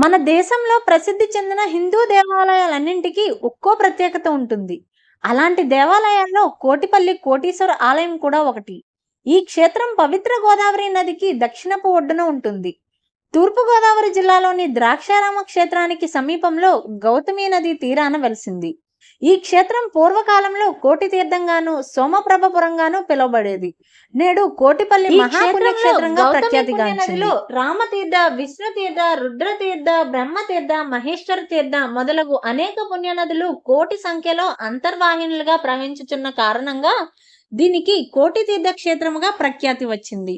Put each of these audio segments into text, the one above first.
మన దేశంలో ప్రసిద్ధి చెందిన హిందూ దేవాలయాలన్నింటికీ ఒక్కో ప్రత్యేకత ఉంటుంది. అలాంటి దేవాలయాల్లో కోటిపల్లి కోటీశ్వర ఆలయం కూడా ఒకటి. ఈ క్షేత్రం పవిత్ర గోదావరి నదికి దక్షిణపు ఒడ్డున ఉంటుంది. తూర్పు గోదావరి జిల్లాలోని ద్రాక్షారామ క్షేత్రానికి సమీపంలో గౌతమి నది తీరాన వెలిసింది. ఈ క్షేత్రం పూర్వకాలంలో కోటి తీర్థంగాను సోమప్రభపురంగాను పిలువబడేది. నేడు కోటిపల్లి ఈ మహాపుణ్య క్షేత్రంగా గౌతమి ప్రఖ్యాతిగాంచింది. రామతీర్థ విష్ణుతీర్థ రుద్రతీర్థ బ్రహ్మతీర్థ మహేశ్వర తీర్థ మొదలగు అనేక పుణ్యనదులు కోటి సంఖ్యలో అంతర్వాహినులుగా ప్రవహించుచున్న కారణంగా దీనికి కోటి తీర్థ క్షేత్రముగా ప్రఖ్యాతి వచ్చింది.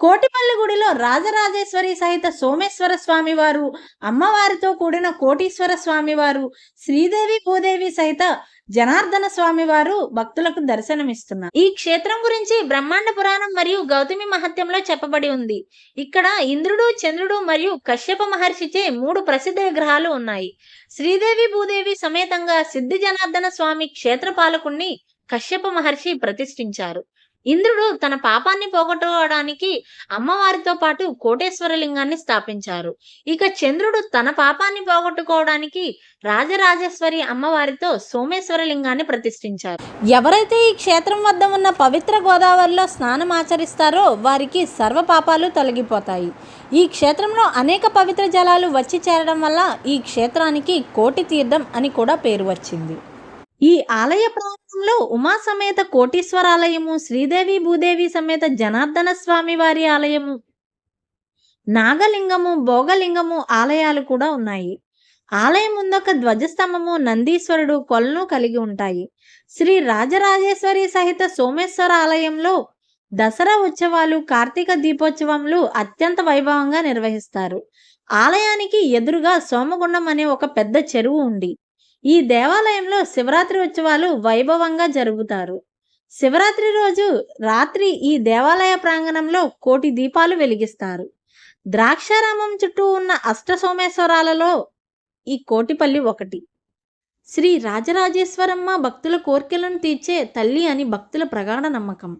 కోటిపల్లిగూడిలో రాజరాజేశ్వరి సహిత సోమేశ్వర స్వామివారు అమ్మవారితో కూడిన కోటీశ్వర స్వామివారు శ్రీదేవి భూదేవి సహిత జనార్దన స్వామివారు భక్తులకు దర్శనమిస్తున్నారు. ఈ క్షేత్రం గురించి బ్రహ్మాండ పురాణం మరియు గౌతమి మహత్యంలో చెప్పబడి ఉంది. ఇక్కడ ఇంద్రుడు చంద్రుడు మరియు కశ్యప మహర్షిచే మూడు ప్రసిద్ధ విగ్రహాలు ఉన్నాయి. శ్రీదేవి భూదేవి సమేతంగా సిద్ధి జనార్దన స్వామి క్షేత్రపాలకుణ్ణి కశ్యప మహర్షి ప్రతిష్ఠించారు. ఇంద్రుడు తన పాపాన్ని పోగొట్టుకోవడానికి అమ్మవారితో పాటు కోటేశ్వర లింగాన్ని స్థాపించారు. ఇక చంద్రుడు తన పాపాన్ని పోగొట్టుకోవడానికి రాజరాజేశ్వరి అమ్మవారితో సోమేశ్వర లింగాన్ని ప్రతిష్ఠించారు. ఎవరైతే ఈ క్షేత్రం వద్ద ఉన్న పవిత్ర గోదావరిలో స్నానం ఆచరిస్తారో వారికి సర్వ పాపాలు తొలగిపోతాయి. ఈ క్షేత్రంలో అనేక పవిత్ర జలాలు వచ్చి చేరడం వల్ల ఈ క్షేత్రానికి కోటి తీర్థం అని కూడా పేరు వచ్చింది. ఈ ఆలయ ప్రాంతంలో ఉమా సమేత కోటీశ్వరాలయము శ్రీదేవి భూదేవి సమేత జనార్దన స్వామి వారి ఆలయము నాగలింగము భోగలింగము ఆలయాలు కూడా ఉన్నాయి. ఆలయం ముందొక ధ్వజస్తంభము నందీశ్వరుడు కొలను కలిగి ఉంటాయి. శ్రీ రాజరాజేశ్వరి సహిత సోమేశ్వర ఆలయంలో దసరా ఉత్సవాలు కార్తీక దీపోత్సవములు అత్యంత వైభవంగా నిర్వహిస్తారు. ఆలయానికి ఎదురుగా సోమగుండం అనే ఒక పెద్ద చెరువు ఉంది. ఈ దేవాలయంలో శివరాత్రి ఉత్సవాలు వైభవంగా జరుగుతారు శివరాత్రి రోజు రాత్రి ఈ దేవాలయ ప్రాంగణంలో కోటి దీపాలు వెలిగిస్తారు. ద్రాక్షారామం చుట్టూ ఉన్న అష్ట సోమేశ్వరాలలో ఈ కోటిపల్లి ఒకటి. శ్రీ రాజరాజేశ్వరమ్మ భక్తుల కోర్కెలను తీర్చే తల్లి అని భక్తుల ప్రగాఢ నమ్మకం.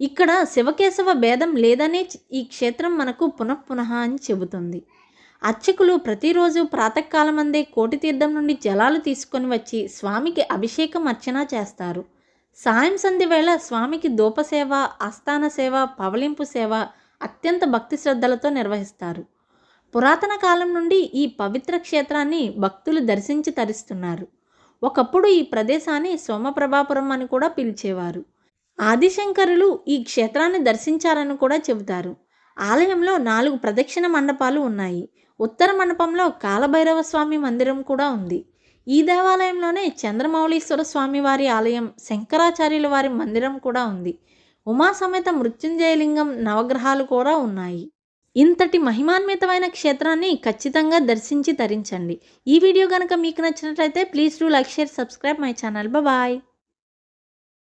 ఇక్కడ శివకేశవ భేదం లేదనే ఈ క్షేత్రం మనకు పునఃపునః అని చెబుతుంది. అర్చకులు ప్రతిరోజు ప్రాతకాలమందే కోటి తీర్థం నుండి జలాలు తీసుకొని వచ్చి స్వామికి అభిషేకం అర్చన చేస్తారు. సాయం సంధి వేళ స్వామికి దూపసేవ ఆస్థాన సేవ పవలింపు సేవ అత్యంత భక్తి శ్రద్ధలతో నిర్వహిస్తారు. పురాతన కాలం నుండి ఈ పవిత్ర క్షేత్రాన్ని భక్తులు దర్శించి తరిస్తున్నారు. ఒకప్పుడు ఈ ప్రదేశాన్ని సోమప్రభాపురం అని కూడా పిలిచేవారు. ఆదిశంకరులు ఈ క్షేత్రాన్ని దర్శించారని కూడా చెబుతారు. ఆలయంలో నాలుగు ప్రదక్షిణ మండపాలు ఉన్నాయి. ఉత్తర మండపంలో కాలభైరవ స్వామి మందిరం కూడా ఉంది. ఈ దేవాలయంలోనే చంద్రమౌళీశ్వర స్వామి వారి ఆలయం శంకరాచార్యుల వారి మందిరం కూడా ఉంది. ఉమా సమేత మృత్యుంజయలింగం నవగ్రహాలు కూడా ఉన్నాయి. ఇంతటి మహిమాన్వితమైన క్షేత్రాన్ని ఖచ్చితంగా దర్శించి తరించండి. ఈ వీడియో కనుక మీకు నచ్చినట్లయితే please do like share subscribe my channel. Bye.